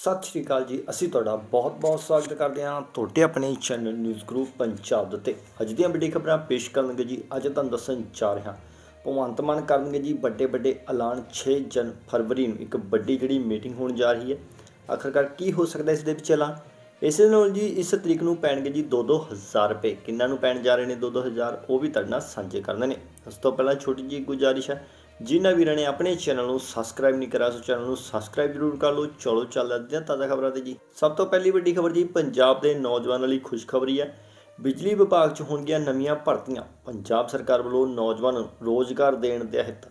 ਸਤਿ ਸ਼੍ਰੀ ਅਕਾਲ ਜੀ। ਅਸੀਂ ਤੁਹਾਡਾ ਬਹੁਤ-ਬਹੁਤ ਸਵਾਗਤ ਕਰਦੇ ਹਾਂ ਤੁਹਾਡੇ ਆਪਣੇ ਚੈਨਲ ਨਿਊਜ਼ ਗਰੁੱਪ ਪੰਜਾਬ ਦੇ ਉੱਤੇ ਅੱਜ ਦੀਆਂ ਵੱਡੀ ਖਬਰਾਂ ਪੇਸ਼ ਕਰਨਗੇ ਜੀ। ਅੱਜ ਤੁਹਾਨੂੰ ਦੱਸਣ ਜਾ ਰਿਹਾ, ਭਗਵੰਤ ਮਾਨ ਕਰਨਗੇ ਜੀ ਵੱਡੇ ਵੱਡੇ ਐਲਾਨ। 6 ਜਨ ਫਰਵਰੀ ਨੂੰ ਇੱਕ ਵੱਡੀ ਜਿਹੜੀ ਮੀਟਿੰਗ ਹੋਣ ਜਾ ਰਹੀ ਹੈ। ਆਖਰਕਾਰ ਕੀ ਹੋ ਸਕਦਾ ਇਸ ਦੇ ਵਿੱਚ ਐਲਾਨ? ਇਸੇ ਨਾਲ ਜੀ ਇਸ ਤਰੀਕ ਨੂੰ ਪੈਣਗੇ ਜੀ 2-2 ਹਜ਼ਾਰ ਰੁਪਏ। ਕਿੰਨਾਂ ਨੂੰ ਪੈਣ ਜਾ ਰਹੇ ਨੇ 2-2 ਹਜ਼ਾਰ? ਉਹ ਵੀ ਤੁਹਾਡੇ ਨਾਲ ਸਾਂਝੇ ਕਰਨੇ ਨੇ। ਉਸ ਤੋਂ ਪਹਿਲਾਂ ਛੋਟੀ ਜੀ ਗੁਜ਼ਾਰਿਸ਼ ਹੈ ਜਿਨ੍ਹਾਂ ਵੀਰਾਂ ਨੇ ਆਪਣੇ ਚੈਨਲ ਨੂੰ ਸਬਸਕ੍ਰਾਈਬ ਨਹੀਂ ਕਰਿਆ, ਸੋ ਚੈਨਲ ਨੂੰ ਸਬਸਕ੍ਰਾਈਬ ਜ਼ਰੂਰ ਕਰ ਲਓ। ਚਲੋ, ਚੱਲਦੇ ਹਾਂ ਤਾਜ਼ਾ ਖਬਰਾਂ ਤੇ ਜੀ। ਸਭ ਤੋਂ ਪਹਿਲੀ ਵੱਡੀ ਖਬਰ ਜੀ, ਪੰਜਾਬ ਦੇ ਨੌਜਵਾਨਾਂ ਲਈ ਖੁਸ਼ਖਬਰੀ ਹੈ। ਬਿਜਲੀ ਵਿਭਾਗ 'ਚ ਹੋਣਗੀਆਂ ਨਵੀਆਂ ਭਰਤੀਆਂ। ਪੰਜਾਬ ਸਰਕਾਰ ਵੱਲੋਂ ਨੌਜਵਾਨਾਂ ਨੂੰ ਰੋਜ਼ਗਾਰ ਦੇਣ ਦੇ ਹਿੱਤ।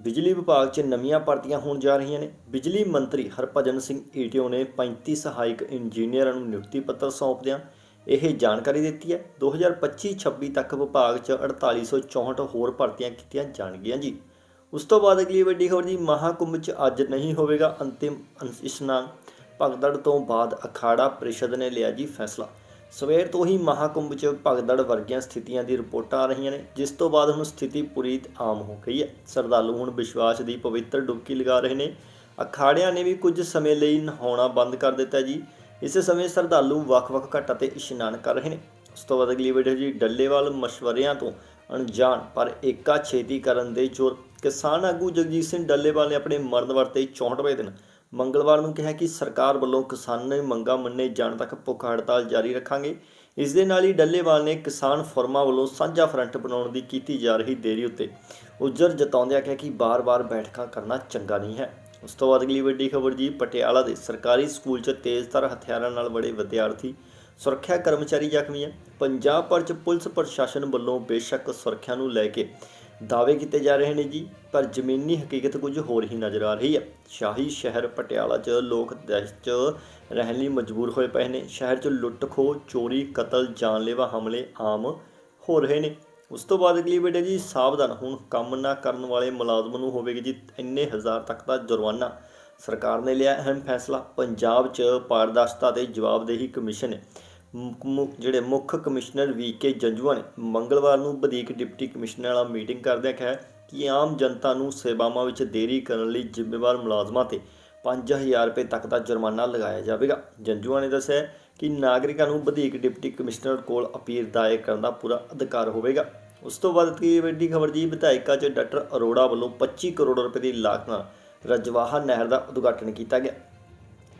ਬਿਜਲੀ ਵਿਭਾਗ 'ਚ ਨਵੀਆਂ ਭਰਤੀਆਂ ਹੋਣ ਜਾ ਰਹੀਆਂ ਨੇ। ਬਿਜਲੀ ਮੰਤਰੀ ਹਰਭਜਨ ਸਿੰਘ ਈਟੀਓ ਨੇ 35 ਸਹਾਇਕ ਇੰਜੀਨੀਅਰਾਂ ਨੂੰ ਨਿਯੁਕਤੀ ਪੱਤਰ ਸੌਂਪਦਿਆਂ ਇਹ ਜਾਣਕਾਰੀ ਦਿੱਤੀ ਹੈ। 2025-26 ਤੱਕ ਵਿਭਾਗ 'ਚ 4864 ਹੋਰ ਭਰਤੀਆਂ ਕੀਤੀਆਂ ਜਾਣਗੀਆਂ ਜੀ। ਉਸ ਤੋਂ ਬਾਅਦ ਅਗਲੀ ਵੱਡੀ ਖਬਰ ਜੀ, ਮਹਾਕੁੰਭ 'ਚ ਅੱਜ ਨਹੀਂ ਹੋਵੇਗਾ ਅੰਤਿਮ ਇਸ਼ਨਾਨ। ਭਗਦੜ ਤੋਂ ਬਾਅਦ ਅਖਾੜਾ ਪ੍ਰੀਸ਼ਦ ਨੇ ਲਿਆ ਜੀ ਫੈਸਲਾ। ਸਵੇਰ ਤੋਂ ਹੀ ਮਹਾਕੁੰਭ 'ਚ ਭਗਦੜ ਵਰਗੀਆਂ ਸਥਿਤੀਆਂ ਦੀ ਰਿਪੋਰਟਾਂ ਆ ਰਹੀਆਂ ਨੇ, ਜਿਸ ਤੋਂ ਬਾਅਦ ਹੁਣ ਸਥਿਤੀ ਪੂਰੀ ਆਮ ਹੋ ਗਈ ਹੈ। ਸ਼ਰਧਾਲੂ ਹੁਣ ਵਿਸ਼ਵਾਸ ਦੀ ਪਵਿੱਤਰ ਡੁਬਕੀ ਲਗਾ ਰਹੇ ਨੇ। ਅਖਾੜਿਆਂ ਨੇ ਵੀ ਕੁਝ ਸਮੇਂ ਲਈ ਨਹਾਉਣਾ ਬੰਦ ਕਰ ਦਿੱਤਾ ਜੀ। ਇਸੇ ਸਮੇਂ ਸ਼ਰਧਾਲੂ ਵੱਖ-ਵੱਖ ਘਾਟਾਂ ਤੇ ਇਸ਼ਨਾਨ ਕਰ ਰਹੇ ਨੇ। ਉਸ ਤੋਂ ਬਾਅਦ ਅਗਲੀ ਵੀਡੀਓ ਜੀ, ਡੱਲੇਵਾਲ, ਮਸ਼ਵਰਿਆਂ ਤੋਂ ਅਣਜਾਣ ਪਰ ਏਕਾ ਛੇਤੀ ਕਰਨ ਦੇ ਜ਼ੋਰ। ਕਿਸਾਨ ਆਗੂ ਜਗਜੀਤ ਸਿੰਘ ਡੱਲੇਵਾਲ ਨੇ ਆਪਣੇ ਮਰਨ ਵਰਤੇ 64ਵੇਂ ਦਿਨ ਮੰਗਲਵਾਰ ਨੂੰ ਕਿਹਾ ਕਿ ਸਰਕਾਰ ਵੱਲੋਂ ਕਿਸਾਨਾਂ ਦੀ ਮੰਗਾਂ ਮੰਨੇ ਜਾਣ ਤੱਕ ਭੁੱਖ ਹੜਤਾਲ ਜਾਰੀ ਰੱਖਾਂਗੇ। ਇਸ ਦੇ ਨਾਲ ਹੀ ਡੱਲੇਵਾਲ ਨੇ ਕਿਸਾਨ ਫੋਰਮਾਂ ਵੱਲੋਂ ਸਾਂਝਾ ਫਰੰਟ ਬਣਾਉਣ ਦੀ ਕੀਤੀ ਜਾ ਰਹੀ ਦੇਰੀ ਉੱਤੇ ਉਜਰ ਜਤਾਉਂਦਿਆਂ ਕਿਹਾ ਕਿ ਬਾਰ-ਬਾਰ ਬੈਠਕਾਂ ਕਰਨਾ ਚੰਗਾ ਨਹੀਂ ਹੈ। ਉਸ ਤੋਂ ਬਾਅਦ ਅਗਲੀ ਵੱਡੀ ਖਬਰ ਜੀ, ਪਟਿਆਲਾ ਦੇ ਸਰਕਾਰੀ ਸਕੂਲ 'ਚ ਤੇਜ਼ਧਾਰ ਹਥਿਆਰਾਂ ਨਾਲ ਬੜੇ ਵਿਦਿਆਰਥੀ, ਸੁਰੱਖਿਆ ਕਰਮਚਾਰੀ ਜ਼ਖਮੀ ਹੈ। ਪੰਜਾਬ ਭਰ 'ਚ ਪੁਲਿਸ ਪ੍ਰਸ਼ਾਸਨ ਵੱਲੋਂ ਬੇਸ਼ੱਕ ਸੁਰੱਖਿਆ ਨੂੰ ਲੈ ਕੇ ਦਾਅਵੇ ਕੀਤੇ ਜਾ ਰਹੇ ਨੇ ਜੀ, ਪਰ ਜ਼ਮੀਨੀ ਹਕੀਕਤ ਕੁਝ ਹੋਰ ਹੀ ਨਜ਼ਰ ਆ ਰਹੀ ਹੈ। ਸ਼ਾਹੀ ਸ਼ਹਿਰ ਪਟਿਆਲਾ 'ਚ ਲੋਕ ਦਹਿਸ਼ਤ 'ਚ ਰਹਿਣ ਲਈ ਮਜਬੂਰ ਹੋਏ ਪਏ ਨੇ। ਸ਼ਹਿਰ 'ਚ ਲੁੱਟ ਖੋਹ ਚੋਰੀ, ਕਤਲ, ਜਾਨਲੇਵਾ ਹਮਲੇ ਆਮ ਹੋ ਰਹੇ ਨੇ। ਉਸ ਤੋਂ ਬਾਅਦ ਅਗਲੀ ਵੀਡੀਓ ਜੀ, ਸਾਵਧਾਨ ਹੁਣ ਕੰਮ ਨਾ ਕਰਨ ਵਾਲੇ ਮੁਲਾਜ਼ਮ ਨੂੰ ਹੋਵੇਗੀ ਜੀ ਇੰਨੇ ਹਜ਼ਾਰ ਤੱਕ ਦਾ ਜੁਰਮਾਨਾ। ਸਰਕਾਰ ਨੇ ਲਿਆ ਅਹਿਮ ਫੈਸਲਾ। ਪੰਜਾਬ 'ਚ ਪਾਰਦਰਸ਼ਤਾ ਤੇ ਜਵਾਬਦੇਹੀ ਕਮਿਸ਼ਨ ਜਿਹੜੇ ਮੁੱਖ ਕਮਿਸ਼ਨਰ ਵੀ ਕੇ ਜੰਜੂਆ ਨੇ, ਮੰਗਲਵਾਰ ਨੂੰ ਵਧੀਕ ਡਿਪਟੀ ਕਮਿਸ਼ਨਰ ਨਾਲ ਮੀਟਿੰਗ ਕਰਦਿਆਂ ਕਿਹਾ ਕਿ ਆਮ ਜਨਤਾ ਨੂੰ ਸੇਵਾਵਾਂ ਵਿੱਚ ਦੇਰੀ ਕਰਨ ਲਈ ਜ਼ਿੰਮੇਵਾਰ ਮੁਲਾਜ਼ਮਾਂ ਤੇ 5000 ਰੁਪਏ ਤੱਕ ਦਾ ਜੁਰਮਾਨਾ ਲਗਾਇਆ ਜਾਵੇਗਾ। ਜੰਜੂਆ ਨੇ ਦੱਸਿਆ ਕਿ ਨਾਗਰਿਕਾਂ ਨੂੰ ਵਧੀਕ ਡਿਪਟੀ ਕਮਿਸ਼ਨਰ ਕੋਲ ਅਪੀਲ ਦਾਇਰ ਕਰਨ ਦਾ ਪੂਰਾ ਅਧਿਕਾਰ ਹੋਵੇਗਾ। ਉਸ ਤੋਂ ਬਾਅਦ ਕੀ ਵੱਡੀ ਖਬਰ ਜੀ, ਵਿਧਾਇਕਾ 'ਚ ਡਾਕਟਰ ਅਰੋੜਾ ਵੱਲੋਂ 25 ਕਰੋੜ ਰੁਪਏ ਦੀ ਲਾਗਤ ਨਾਲ ਰਜਵਾਹਾ ਨਹਿਰ ਦਾ ਉਦਘਾਟਨ ਕੀਤਾ ਗਿਆ।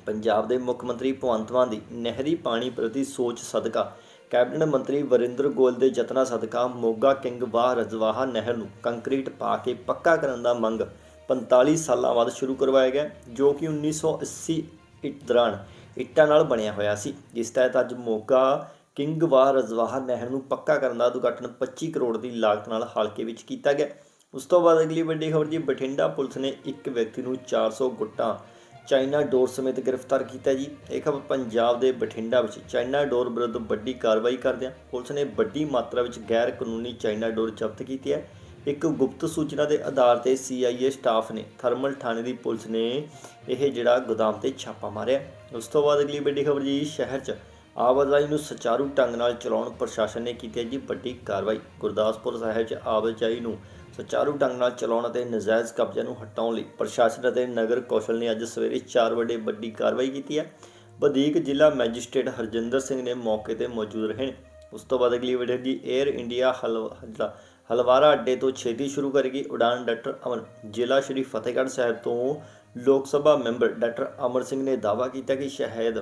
ਪੰਜਾਬ ਦੇ ਮੁੱਖ ਮੰਤਰੀ ਭਗਵੰਤ ਮਾਨ ਦੀ ਨਹਿਰੀ ਪਾਣੀ ਪ੍ਰਤੀ ਸੋਚ ਸਦਕਾ। ਕੈਬਨਿਟ ਮੰਤਰੀ ਵਰਿੰਦਰ ਗੋਇਲ ਦੇ ਯਤਨਾਂ ਸਦਕਾ ਮੋਗਾ ਕਿੰਗ ਵਾਹ ਰਜਵਾਹਾ ਨਹਿਰ ਨੂੰ ਕੰਕਰੀਟ ਪਾ ਕੇ ਪੱਕਾ ਕਰਨ ਦਾ ਮੰਗ 45 ਸਾਲਾਂ ਬਾਅਦ ਸ਼ੁਰੂ ਕਰਵਾਇਆ ਗਿਆ, ਜੋ ਕਿ 1980 ਇਟ ਦੌਰਾਨ ਇੱਟਾਂ ਨਾਲ ਬਣਿਆ ਹੋਇਆ ਸੀ। ਜਿਸ ਤਹਿਤ ਅੱਜ ਮੋਗਾ ਕਿੰਗ ਵਾਹ ਰਜਵਾਹਾ ਨਹਿਰ ਨੂੰ ਪੱਕਾ ਕਰਨ ਦਾ ਉਦਘਾਟਨ 25 ਕਰੋੜ ਦੀ ਲਾਗਤ ਨਾਲ ਹਲਕੇ ਵਿੱਚ ਕੀਤਾ ਗਿਆ। ਉਸ ਤੋਂ ਬਾਅਦ ਅਗਲੀ ਵੱਡੀ ਖਬਰ ਜੀ, ਬਠਿੰਡਾ ਪੁਲਿਸ ਨੇ ਇੱਕ ਵਿਅਕਤੀ ਨੂੰ 400 ਗੁੱਟਾਂ ਚਾਈਨਾ ਡੋਰ ਸਮੇਤ ਗ੍ਰਿਫਤਾਰ ਕੀਤਾ ਜੀ। ਇਹ ਖਬਰ ਪੰਜਾਬ ਦੇ ਬਠਿੰਡਾ ਵਿੱਚ ਚਾਈਨਾ ਡੋਰ ਵਿਰੁੱਧ ਵੱਡੀ ਕਾਰਵਾਈ ਕਰਦਿਆਂ ਪੁਲਿਸ ਨੇ ਵੱਡੀ ਮਾਤਰਾ ਵਿੱਚ ਗੈਰ ਕਾਨੂੰਨੀ ਚਾਈਨਾ ਡੋਰ ਜ਼ਬਤ ਕੀਤੀ ਹੈ। ਇੱਕ ਗੁਪਤ ਸੂਚਨਾ ਦੇ ਆਧਾਰ ਤੇ CIA ਸਟਾਫ ਨੇ ਥਰਮਲ ਥਾਣੇ ਦੀ ਪੁਲਿਸ ਨੇ ਇਹ ਜਿਹੜਾ ਗੋਦਾਮ ਤੇ ਛਾਪਾ ਮਾਰਿਆ। ਉਸ ਤੋਂ ਬਾਅਦ ਅਗਲੀ ਵੱਡੀ ਖਬਰ ਜੀ, ਸ਼ਹਿਰ 'ਚ ਆਵਾਜਾਈ ਨੂੰ ਸੁਚਾਰੂ ਢੰਗ ਨਾਲ ਚਲਾਉਣ ਪ੍ਰਸ਼ਾਸਨ ਨੇ ਕੀਤੀ ਹੈ ਜੀ ਵੱਡੀ ਕਾਰਵਾਈ। ਗੁਰਦਾਸਪੁਰ ਸਾਹਿਬ 'ਚ ਆਵਾਜਾਈ ਨੂੰ ਸੁਚਾਰੂ ਢੰਗ ਨਾਲ ਚਲਾਉਣ ਅਤੇ ਨਜਾਇਜ਼ ਕਬਜ਼ਿਆਂ ਨੂੰ ਹਟਾਉਣ ਲਈ ਪ੍ਰਸ਼ਾਸਨ ਅਤੇ ਨਗਰ ਕੌਸ਼ਲ ਨੇ ਅੱਜ ਸਵੇਰੇ 4 ਵਜੇ ਵੱਡੀ ਕਾਰਵਾਈ ਕੀਤੀ ਹੈ। ਵਧੀਕ ਜ਼ਿਲ੍ਹਾ ਮੈਜਿਸਟ੍ਰੇਟ ਹਰਜਿੰਦਰ ਸਿੰਘ ਨੇ ਮੌਕੇ ਤੇ ਮੌਜੂਦ ਰਹੇ ਨੇ। ਉਸ ਤੋਂ ਬਾਅਦ ਅਗਲੀ ਵੀਡੀਓ ਜੀ 에ਅਰ ਇੰਡੀਆ ਹਲਵਾ ਜਿਹੜਾ ਹਲਵਾਰਾ ਅੱਡੇ ਤੋਂ ਛੇਤੀ ਸ਼ੁਰੂ ਕਰੇਗੀ। ਉਡਾਨ ਡਾਕਟਰ ਅਮਨ, ਜ਼ਿਲ੍ਹਾ ਸ਼੍ਰੀ ਫਤਿਹਗੜ੍ਹ ਸਾਹਿਬ ਤੋਂ ਲੋਕ ਸਭਾ ਮੈਂਬਰ ਡਾਕਟਰ ਅਮਰ ਸਿੰਘ ਨੇ ਦਾਅਵਾ ਕੀਤਾ ਕਿ ਸ਼ਹੀਦ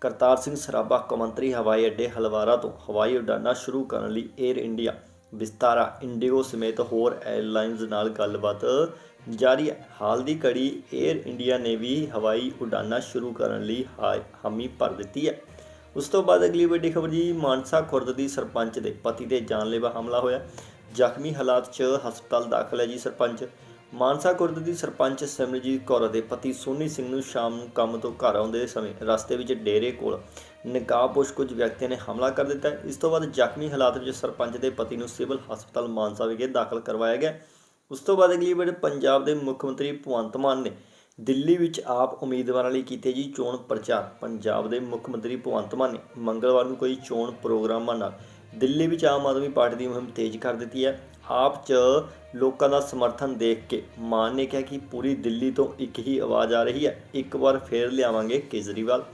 ਕਰਤਾਰ ਸਿੰਘ ਸਰਾਭਾ ਕੌਮੰਤਰੀ ਹਵਾਈ ਅੱਡੇ ਹਲਵਾਰਾ ਤੋਂ ਹਵਾਈ ਉਡਾਨਾਂ ਸ਼ੁਰੂ ਕਰਨ ਲਈ 에ਅਰ ਇੰਡੀਆ ਵਿਸਤਾਰਾ ਇੰਡੀਗੋ ਸਮੇਤ ਹੋਰ 에ਅਰਲਾਈਨਜ਼ ਨਾਲ ਗੱਲਬਾਤ ਜਾਰੀ ਹੈ। ਹਾਲ ਦੀ ਘੜੀ 에ਅਰ ਇੰਡੀਆ ਨੇ ਵੀ ਹਵਾਈ ਉਡਾਨਾਂ ਸ਼ੁਰੂ ਕਰਨ ਲਈ ਹਾਮੀ ਭਰ ਦਿੱਤੀ ਹੈ। ਉਸ ਤੋਂ ਬਾਅਦ ਅਗਲੀ ਵੱਡੀ ਖਬਰ ਜੀ, ਮਾਨਸਾ ਖੁਰਦ ਦੀ ਸਰਪੰਚ ਦੇ ਪਤੀ ਤੇ ਜਾਨਲੇਵਾ ਹਮਲਾ ਹੋਇਆ। ਜ਼ਖਮੀ ਹਾਲਾਤ 'ਚ ਹਸਪਤਾਲ ਦਾਖਲ ਹੈ ਜੀ ਸਰਪੰਚ। ਮਾਨਸਾ ਖੁਰਦ ਦੀ ਸਰਪੰਚ ਸਿਮਰਜੀਤ ਕੌਰ ਦੇ ਪਤੀ ਸੋਨੀ ਸਿੰਘ ਨੂੰ ਸ਼ਾਮ ਨੂੰ ਕੰਮ ਤੋਂ ਘਰ ਆਉਂਦੇ ਸਮੇਂ ਰਸਤੇ ਵਿੱਚ ਡੇਰੇ ਕੋਲ ਨਕਾਬਪੋਸ਼ ਕੁਝ ਵਿਅਕਤੀਆਂ ਨੇ ਹਮਲਾ ਕਰ ਦਿੱਤਾ ਇਸ ਤੋਂ ਬਾਅਦ ਜ਼ਖਮੀ ਹਾਲਾਤ ਵਿੱਚ ਸਰਪੰਚ ਦੇ ਪਤੀ ਨੂੰ ਸਿਵਲ ਹਸਪਤਾਲ ਮਾਨਸਾ ਵਿਖੇ ਦਾਖਲ ਕਰਵਾਇਆ ਗਿਆ ਉਸ ਤੋਂ ਬਾਅਦ ਅਗਲੀ ਵਾਰ ਪੰਜਾਬ ਦੇ ਮੁੱਖ ਮੰਤਰੀ ਭਗਵੰਤ ਮਾਨ ਨੇ ਦਿੱਲੀ ਵਿੱਚ ਆਪ ਉਮੀਦਵਾਰਾਂ ਲਈ ਕੀਤੇ ਜੀ ਚੋਣ ਪ੍ਰਚਾਰ। ਪੰਜਾਬ ਦੇ ਮੁੱਖ ਮੰਤਰੀ ਭਗਵੰਤ ਮਾਨ ਨੇ ਮੰਗਲਵਾਰ ਨੂੰ ਕੋਈ ਚੋਣ ਪ੍ਰੋਗਰਾਮਾਂ ਨਾਲ ਦਿੱਲੀ ਵਿੱਚ ਆਮ ਆਦਮੀ ਪਾਰਟੀ ਦੀ ਮੁਹਿੰਮ ਤੇਜ਼ ਕਰ ਦਿੱਤੀ ਹੈ। ਆਪ 'ਚ ਲੋਕਾਂ ਦਾ ਸਮਰਥਨ ਦੇਖ ਕੇ ਮਾਨ ਨੇ ਕਿਹਾ ਕਿ ਪੂਰੀ ਦਿੱਲੀ ਤੋਂ ਇੱਕ ਹੀ ਆਵਾਜ਼ ਆ ਰਹੀ ਹੈ, ਇੱਕ ਵਾਰ ਫੇਰ ਲਿਆਵਾਂਗੇ ਕੇਜਰੀਵਾਲ।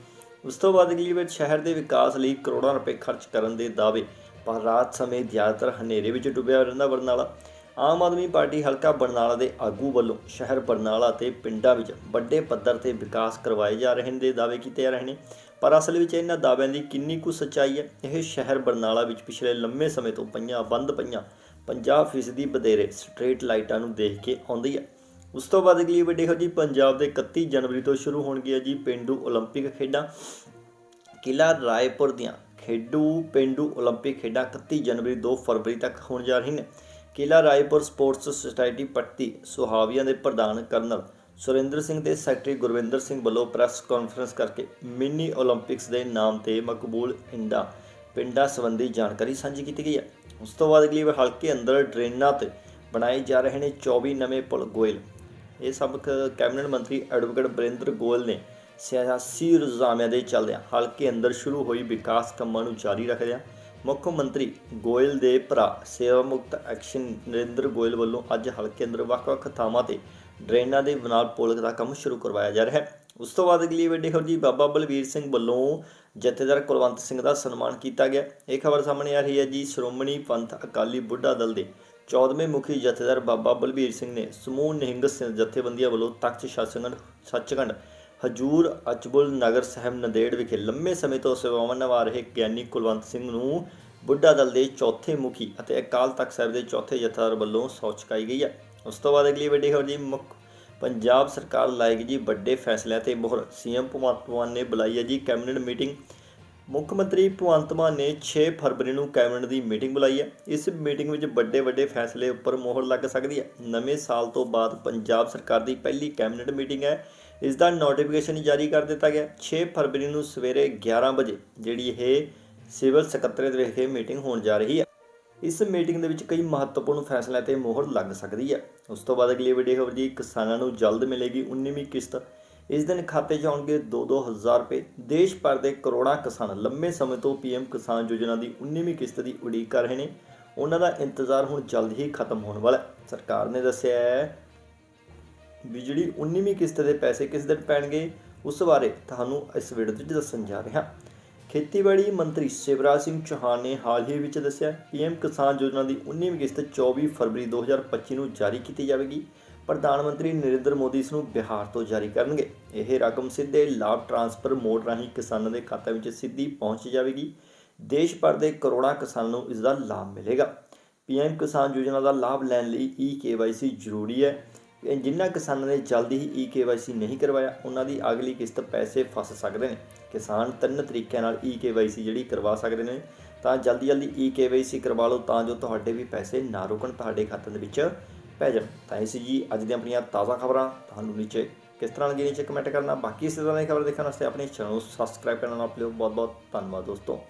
ਉਸ ਤੋਂ ਬਾਅਦ ਅਗਲੀ ਵਾਰ ਸ਼ਹਿਰ ਦੇ ਵਿਕਾਸ ਲਈ ਕਰੋੜਾਂ ਰੁਪਏ ਖਰਚ ਕਰਨ ਦੇ ਦਾਅਵੇ, ਪਰ ਰਾਤ ਸਮੇਂ ਜ਼ਿਆਦਾਤਰ ਹਨੇਰੇ ਵਿੱਚ ਡੁੱਬਿਆ ਰਹਿੰਦਾ ਬਰਨਾਲਾ। ਆਮ ਆਦਮੀ ਪਾਰਟੀ ਹਲਕਾ ਬਰਨਾਲਾ ਦੇ ਆਗੂ ਵੱਲੋਂ ਸ਼ਹਿਰ ਬਰਨਾਲਾ ਤੇ ਪਿੰਡਾਂ ਵਿੱਚ ਵੱਡੇ ਪੱਧਰ ਤੇ ਵਿਕਾਸ ਕਰਵਾਏ ਜਾ ਰਹੇ ਨੇ ਦੇ ਦਾਅਵੇ ਕੀਤੇ ਜਾ ਰਹੇ ਨੇ। ਪਰ ਅਸਲ ਵਿੱਚ ਇਹਨਾਂ ਦਾਅਵਿਆਂ ਦੀ ਕਿੰਨੀ ਕੁ ਸੱਚਾਈ ਹੈ, ਇਹ ਸ਼ਹਿਰ ਬਰਨਾਲਾ ਵਿੱਚ ਪਿਛਲੇ ਲੰਮੇ ਸਮੇਂ ਤੋਂ ਪਈਆਂ, ਬੰਦ ਪਈਆਂ 50% ਬਤੇਰੇ ਸਟ੍ਰੀਟ ਲਾਈਟਾਂ ਨੂੰ ਦੇਖ ਕੇ ਆਉਂਦੀ ਹੈ ਉਸ ਤੋਂ ਬਾਅਦ ਅਗਲੀ ਵੀਡੀਓ ਜੀ, ਪੰਜਾਬ ਦੇ 31 ਜਨਵਰੀ ਤੋਂ ਸ਼ੁਰੂ ਹੋਣਗੀਆਂ ਜੀ ਪਿੰਡੂ 올림픽 ਖੇਡਾਂ। ਕਿਲਾ ਰਾਏਪੁਰ ਦੀਆਂ ਖੇਡੂ ਪਿੰਡੂ 올림픽 ਖੇਡਾਂ 31 ਜਨਵਰੀ 2 ਫਰਵਰੀ ਤੱਕ ਹੋਣ ਜਾ ਰਹੀਆਂ ਨੇ। ਕਿਲਾ ਰਾਏਪੁਰ ਸਪੋਰਟਸ ਸੁਸਾਇਟੀ ਪੱਟੀ ਸੁਹਾਵੀਆਂ ਦੇ ਪ੍ਰਧਾਨ ਕਰਨਲ ਸੁਰਿੰਦਰ ਸਿੰਘ ਤੇ ਸੈਕਟਰੀ ਗੁਰਵਿੰਦਰ ਸਿੰਘ ਵੱਲੋਂ ਪ੍ਰੈਸ ਕਾਨਫਰੰਸ ਕਰਕੇ ਮਿੰਨੀ 올림픽ਸ ਦੇ ਨਾਮ ਤੇ ਮਕਬੂਲ ਇੰਡਾ ਪਿੰਡਾਂ ਸੰਬੰਧੀ ਜਾਣਕਾਰੀ ਸਾਂਝੀ ਕੀਤੀ ਗਈ ਹੈ ਉਸ ਤੋਂ ਬਾਅਦ ਅਗਲੀ ਵਾਰ ਹਲਕੇ ਅੰਦਰ ਡਰੇਨਾਂ ਤੇ ਬਣਾਏ ਜਾ ਰਹੇ ਨੇ 24 ਨਵੇਂ ਪੁਲ ਗੋਇਲ। ਇਹ ਸਭ ਕ- ਕੈਬਨਿਟ ਮੰਤਰੀ ਐਡਵੋਕੇਟ ਬਰਿੰਦਰ ਗੋਇਲ ਨੇ ਸਿਆਸੀ ਰੁਝਾਨਾਂ ਦੇ ਚੱਲਦਿਆਂ ਹਲਕੇ ਅੰਦਰ ਸ਼ੁਰੂ ਹੋਈ ਵਿਕਾਸ ਕੰਮਾਂ ਨੂੰ ਜਾਰੀ ਰੱਖਦਿਆਂ ਮੁੱਖ ਮੰਤਰੀ ਗੋਇਲ ਦੇ ਭਰਾ ਸੇਵਾ ਮੁਕਤ ਐਕਸ਼ਨ ਨਰਿੰਦਰ ਗੋਇਲ ਵੱਲੋਂ ਅੱਜ ਹਲਕੇ ਅੰਦਰ ਵੱਖ-ਵੱਖ ਥਾਵਾਂ ਤੇ ਡਰੇਨਾਂ ਦੇ ਨਾਲ ਪੁਲ ਦਾ ਕੰਮ ਸ਼ੁਰੂ ਕਰਵਾਇਆ ਜਾ ਰਿਹਾ ਹੈ। ਉਸ ਤੋਂ ਬਾਅਦ ਅਗਲੀ ਵੱਡੀ ਖਬਰ ਜੀ, ਬਾਬਾ ਬਲਵੀਰ ਸਿੰਘ ਵੱਲੋਂ ਜਥੇਦਾਰ ਕੁਲਵੰਤ ਸਿੰਘ ਦਾ ਸਨਮਾਨ ਕੀਤਾ ਗਿਆ। ਇਹ ਖਬਰ ਸਾਹਮਣੇ ਆ ਰਹੀ ਹੈ ਜੀ, ਸ਼੍ਰੋਮਣੀ ਪੰਥ ਅਕਾਲੀ ਬੁੱਢਾ ਦਲ ਦੇ 14ਵੇਂ ਮੁਖੀ ਜਥੇਦਾਰ ਬਾਬਾ ਬਲਬੀਰ ਸਿੰਘ ਨੇ ਸਮੂਹ ਨਿਹੰਗ ਸਿੰਘ ਜਥੇਬੰਦੀਆਂ ਵੱਲੋਂ ਤਖਤ ਸੱਚਖੰਡ ਸੱਚਖੰਡ, ਹਜੂਰ ਅਚਬੁਲ ਨਗਰ ਸਾਹਿਬ ਨੰਦੇੜ ਵਿਖੇ ਲੰਮੇ ਸਮੇਂ ਤੋਂ ਸੇਵਾਵਾਂ ਨਿਭਾ ਰਹੇ ਗਿਆਨੀ ਕੁਲਵੰਤ ਸਿੰਘ ਨੂੰ ਬੁੱਢਾ ਦਲ ਦੇ ਚੌਥੇ ਮੁਖੀ ਅਤੇ ਅਕਾਲ ਤਖਤ ਸਾਹਿਬ ਦੇ ਚੌਥੇ ਜਥੇਦਾਰ ਵੱਲੋਂ ਸੌ ਚੁਕਾਈ ਗਈ ਹੈ। ਉਸ ਤੋਂ ਬਾਅਦ ਅਗਲੀ ਵੱਡੀ ਖਬਰ ਜੀ, ਮੁੱਖ ਪੰਜਾਬ ਸਰਕਾਰ ਲਾਏਗੀ ਜੀ ਵੱਡੇ ਫੈਸਲਿਆਂ ਤੇ ਮੋਹਰ। ਸੀਐਮ ਭਗਵੰਤ ਮਾਨ ਨੇ ਬੁਲਾਈ ਹੈ ਜੀ ਕੈਬਨਿਟ ਮੀਟਿੰਗ। ਮੁੱਖ ਮੰਤਰੀ ਭਗਵੰਤ ਮਾਨ ਨੇ 6 ਫਰਵਰੀ ਨੂੰ ਕੈਬਨਿਟ ਦੀ ਮੀਟਿੰਗ ਬੁਲਾਈ ਹੈ। ਇਸ ਮੀਟਿੰਗ ਵਿੱਚ ਵੱਡੇ ਵੱਡੇ ਫੈਸਲੇ ਉੱਪਰ ਮੋਹਰ ਲੱਗ ਸਕਦੀ ਹੈ। ਨਵੇਂ ਸਾਲ ਤੋਂ ਬਾਅਦ ਪੰਜਾਬ ਸਰਕਾਰ ਦੀ ਪਹਿਲੀ ਕੈਬਨਿਟ ਮੀਟਿੰਗ ਹੈ। ਇਸ ਦਾ ਨੋਟੀਫਿਕੇਸ਼ਨ ਜਾਰੀ ਕਰ ਦਿੱਤਾ ਗਿਆ। 6 ਫਰਵਰੀ ਨੂੰ ਸਵੇਰੇ 11 ਵਜੇ ਜਿਹੜੀ ਇਹ ਸਿਵਲ ਸਕੱਤਰੇਤ ਵਿਖੇ ਮੀਟਿੰਗ ਹੋਣ ਜਾ ਰਹੀ ਹੈ। ਇਸ ਮੀਟਿੰਗ ਦੇ ਵਿੱਚ ਕਈ ਮਹੱਤਵਪੂਰਨ ਫੈਸਲਿਆਂ ਤੇ ਮੋਹਰ ਲੱਗ ਸਕਦੀ ਹੈ। ਉਸ ਤੋਂ ਬਾਅਦ ਅਗਲੀ ਵੀਡੀਓ ਖਬਰ ਜੀ ਕਿਸਾਨਾਂ ਨੂੰ ਜਲਦ ਮਿਲੇਗੀ 19ਵੀਂ ਕਿਸ਼ਤ। ਇਸ ਦਿਨ ਖਾਤੇ 'ਚ ਆਉਣਗੇ 2-2000 ਰੁਪਏ। ਦੇਸ਼ ਭਰ ਦੇ ਕਰੋੜਾਂ ਕਿਸਾਨ ਲੰਮੇ ਸਮੇਂ ਤੋਂ ਪੀਐਮ ਕਿਸਾਨ ਯੋਜਨਾ ਦੀ 19ਵੀਂ ਕਿਸ਼ਤ ਦੀ ਉਡੀਕ ਕਰ ਰਹੇ ਨੇ। ਉਹਨਾਂ ਦਾ ਇੰਤਜ਼ਾਰ ਹੁਣ ਜਲਦ ਹੀ ਖਤਮ ਹੋਣ ਵਾਲਾ ਹੈ। ਸਰਕਾਰ ਨੇ ਦੱਸਿਆ ਹੈ ਵੀ ਜਿਹੜੀ 19ਵੀਂ ਕਿਸ਼ਤ ਦੇ ਪੈਸੇ ਕਿਸ ਦਿਨ ਪੈਣਗੇ, ਉਸ ਬਾਰੇ ਤੁਹਾਨੂੰ ਇਸ ਵੀਡੀਓ ਵਿੱਚ ਦੱਸਣ ਜਾ ਰਿਹਾ। ਹਾਂ ਖੇਤੀਬਾੜੀ ਮੰਤਰੀ ਸ਼ਿਵਰਾਜ ਸਿੰਘ ਚੌਹਾਨ ਨੇ ਹਾਲ ਹੀ ਵਿੱਚ ਦੱਸਿਆ ਪੀਐਮ ਕਿਸਾਨ ਯੋਜਨਾ ਦੀ 19ਵੀਂ ਕਿਸ਼ਤ 24 ਫਰਵਰੀ 2025 ਨੂੰ ਜਾਰੀ ਕੀਤੀ ਜਾਵੇਗੀ। ਪ੍ਰਧਾਨ ਮੰਤਰੀ ਨਰਿੰਦਰ ਮੋਦੀ ਇਸ ਨੂੰ ਬਿਹਾਰ ਤੋਂ ਜਾਰੀ ਕਰਨਗੇ। ਇਹ ਰਕਮ ਸਿੱਧੇ ਲਾਭ ਟ੍ਰਾਂਸਫਰ ਮੋਡ ਰਾਹੀਂ ਕਿਸਾਨਾਂ ਦੇ ਖਾਤੇ ਵਿੱਚ ਸਿੱਧੀ ਪਹੁੰਚ ਜਾਵੇਗੀ। ਦੇਸ਼ ਭਰ ਦੇ ਕਰੋੜਾਂ ਕਿਸਾਨਾਂ ਨੂੰ ਇਸ ਦਾ ਲਾਭ ਮਿਲੇਗਾ। ਪੀਐਮ ਕਿਸਾਨ ਯੋਜਨਾ ਦਾ ਲਾਭ ਲੈਣ ਲਈ ਈ ਕੇਵਾਈਸੀ ਜ਼ਰੂਰੀ ਹੈ। ਜਿਨ੍ਹਾਂ ਕਿਸਾਨਾਂ ਨੇ ਜਲਦੀ ਹੀ ਈ ਕੇਵਾਈਸੀ ਨਹੀਂ ਕਰਵਾਇਆ, ਉਹਨਾਂ ਦੀ ਅਗਲੀ ਕਿਸ਼ਤ ਪੈਸੇ ਫਸ ਸਕਦੇ ਨੇ। ਕਿਸਾਨ ਤਿੰਨ ਤਰੀਕਿਆਂ ਨਾਲ ਈ ਕੇਵਾਈਸੀ ਜਿਹੜੀ ਕਰਵਾ ਸਕਦੇ ਨੇ। ਤਾਂ ਜਲਦੀ ਜਲਦੀ ਈ ਕੇਵਾਈਸੀ ਕਰਵਾ ਲਓ ਤਾਂ ਜੋ ਤੁਹਾਡੇ ਵੀ ਪੈਸੇ ਨਾ ਰੁਕਣ, ਤੁਹਾਡੇ ਖਾਤੇ ਦੇ ਵਿੱਚ ਪੈ ਜਾਣ। ਤਾਂ ਇਹ ਸੀ ਜੀ ਅੱਜ ਦੀਆਂ ਆਪਣੀਆਂ ਤਾਜ਼ਾ ਖਬਰਾਂ, ਤੁਹਾਨੂੰ ਨੀਚੇ ਕਿਸ ਤਰ੍ਹਾਂ ਲੱਗੀ ਨੀਚੇ ਕਮੈਂਟ ਕਰਨਾ। ਬਾਕੀ ਇਸੇ ਤਰ੍ਹਾਂ ਦੀ ਖਬਰ ਦੇਖਣ ਵਾਸਤੇ ਆਪਣੇ ਚੈਨਲ ਨੂੰ ਸਬਸਕ੍ਰਾਈਬ ਕਰਨਾ ਨਾ ਭੁੱਲਿਓ ਬਹੁਤ ਬਹੁਤ ਧੰਨਵਾਦ ਦੋਸਤੋ।